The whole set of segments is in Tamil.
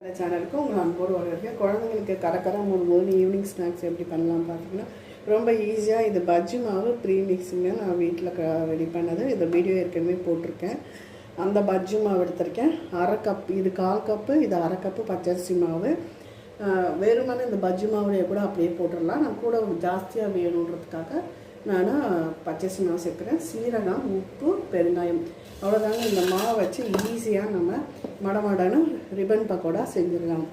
இந்த சேனலுக்கு உங்கள் அன்போடு வரவேற்க குழந்தைங்களுக்கு கரக்கரை மூணு மூணு ஈவினிங் ஸ்நாக்ஸ் எப்படி பண்ணலாம் பார்த்தீங்கன்னா ரொம்ப ஈஸியாக இது பஜ்ஜி மாவு ப்ரீ மிக்ஸிங்க நான் வீட்டில் க ரெடி பண்ணது இந்த வீடியோ ஏற்கனவே போட்டிருக்கேன். அந்த பஜ்ஜி மாவு எடுத்திருக்கேன். அரை கப் இது கால் கப்பு இது அரை கப்பு பச்சரிசி மாவு. வெறுமான வெறுமனே இந்த பஜ்ஜி மாவுடைய கூட அப்படியே போட்டுடலாம். நான் கூட ஜாஸ்தியாக வேணுன்றதுக்காக நான் பச்சரிசி மாவு சேர்க்குறேன் சீரகம் உப்பு பெருங்காயம். அவ்வளோதாங்க இந்த மாவை வச்சு ஈஸியாக நம்ம மடமடன்னு ரிப்பன் பக்கோடா செஞ்சிடலாம்.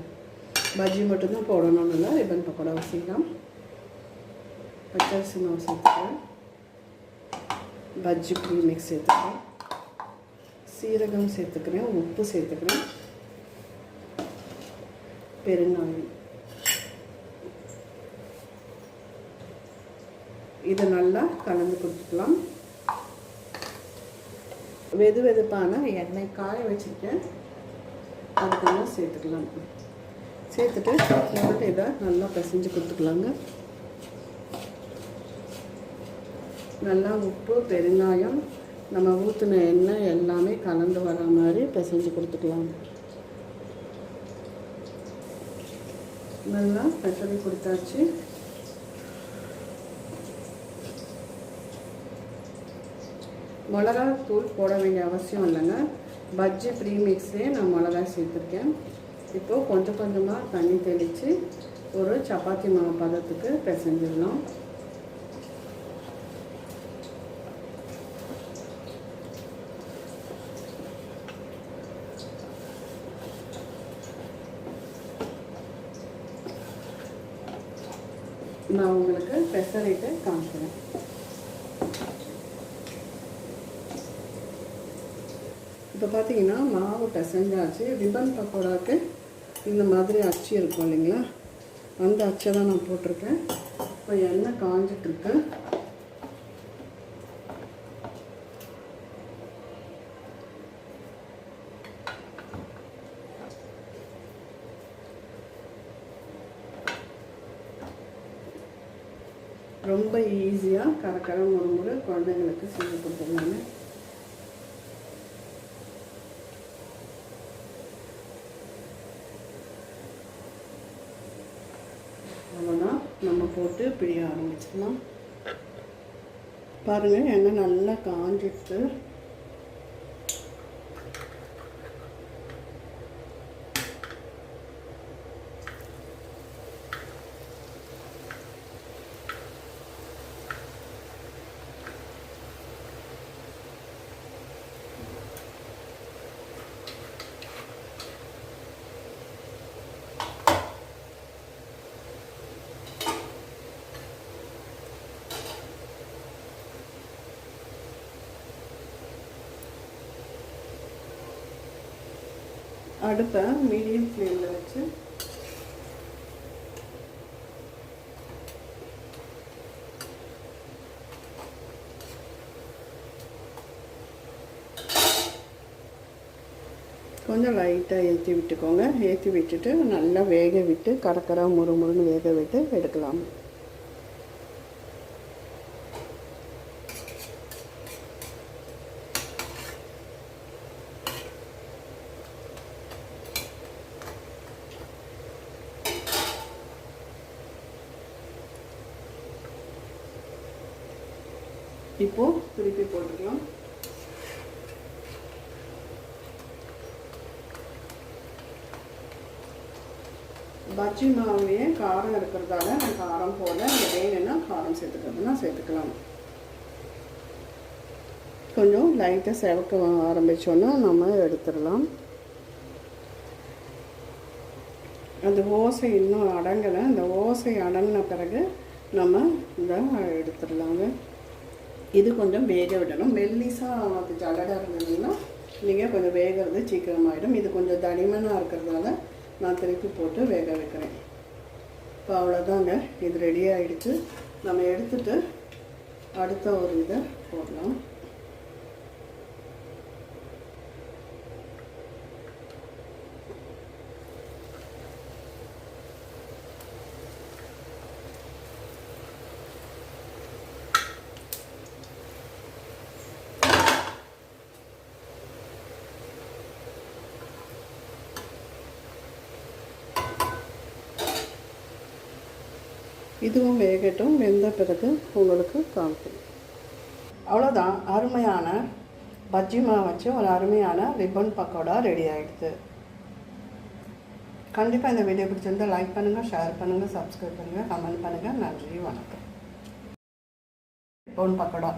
பஜ்ஜி மட்டும்தான் போடணும்னு இல்லை ரிப்பன் பக்கோடா செய்யலாம் பச்சரிசி மாவு சேர்த்துக்கிறேன் பஜ்ஜி ப்ரீ மிக்ஸ் சேர்த்துக்கிறேன் சீரகம் சேர்த்துக்கிறேன். உப்பு சேர்த்துக்கிறேன். பெருங்காயம். இதை நல்லா கலந்து கொடுத்துக்கலாம். வெது வெதுப்பான எண்ணெய் காய வச்சுருக்கேன். அதுக்கெல்லாம் சேர்த்துக்கலாம். சேர்த்துட்டு நம்மகிட்ட இதை நல்லா பிசைஞ்சு கொடுத்துக்கலாங்க. நல்லா உப்பு பெருங்காயம் நம்ம ஊற்றின எண்ணெய் எல்லாமே கலந்து வர மாதிரி பிசைஞ்சு கொடுத்துக்கலாம். நல்லா பிசைஞ்சு கொடுத்தாச்சு. மிளகா தூள் போட வேண்டிய அவசியம் இல்லைங்க. பஜ்ஜி ப்ரீமிக்ஸ்லேயே நான் மிளகா சேர்த்துருக்கேன். இப்போது கொஞ்சம் கொஞ்சமாக தண்ணி தெளித்து ஒரு சப்பாத்தி மாவு பதத்துக்கு பிசைஞ்சிடலாம். நான் உங்களுக்கு பெசரிட்டு காமிக்கிறேன். இப்போ பார்த்தீங்கன்னா மாவு பிசைஞ்சாச்சு ரிப்பன் பக்கோடாவுக்கு இந்த மாதிரி அச்சு இருக்கும் இல்லைங்களா? அந்த அச்சை தான் நான் போட்டிருக்கேன். இப்போ எண்ணெய் காஞ்சிட்ருக்கு. ரொம்ப ஈஸியாக கரக்கர ஒரு முறை குழந்தைங்களுக்கு செஞ்சு கொடுத்துருந்தாங்க அவ்வளோதான் நம்ம போட்டு பிழிய ஆரம்பிச்சிடலாம். பாருங்கள் எண்ணெய் நல்லா காஞ்சிடுச்சு அடுப்பை மீடியம் ஃப்ளேமில் வச்சு கொஞ்சம் லைட்டாக ஏற்றி விட்டுக்கோங்க. ஏற்றி விட்டுட்டு நல்லா வேக விட்டு கடற்கரை முறு முறுன்னு வேக விட்டு எடுக்கலாம். இப்போது திருப்பி போட்டுக்கலாம். பஜ்ஜி மாவுலேயே காரம் இருக்கிறதால நான் காரம் போல வேணும்னா காரம் சேர்த்துக்கிறதுனா சேர்த்துக்கலாம். கொஞ்சம் லைட்டாக செவக்க ஆரம்பித்தோன்னா நம்ம எடுத்துடலாம். அந்த ஓசை இன்னும் அடங்கலை. அந்த ஓசை அடங்கின பிறகு நம்ம இதை எடுத்துடலாங்க. இது கொஞ்சம் வேக விடணும். மெல்லிசாக அது ஜல்லடாக இருந்ததுன்னா நீங்கள் கொஞ்சம் வேகிறது சீக்கிரமாயிடும். இது கொஞ்சம் தனிமனாக இருக்கிறதால நான் திருப்பி போட்டு வேக வைக்கிறேன். இப்போ அவ்வளோதாங்க இது ரெடி ஆகிடுச்சு நம்ம எடுத்துகிட்டு அடுத்த ஒரு இதை போடலாம். இதுவும் வேகட்டும் வெந்த பிறகு உங்களுக்கு காமிக்கிறேன் அவ்வளோதான் அருமையான பஜ்ஜிமா வச்சு ஒரு அருமையான ரிப்பன் பக்கோடா ரெடி ஆகிடுது கண்டிப்பாக இந்த வீடியோ பிடிச்சிருந்தா லைக் பண்ணுங்கள் ஷேர் பண்ணுங்கள் சப்ஸ்கிரைப் பண்ணுங்கள் கமெண்ட் பண்ணுங்கள் நன்றி வணக்கம். ரிப்பன் பக்கோடா.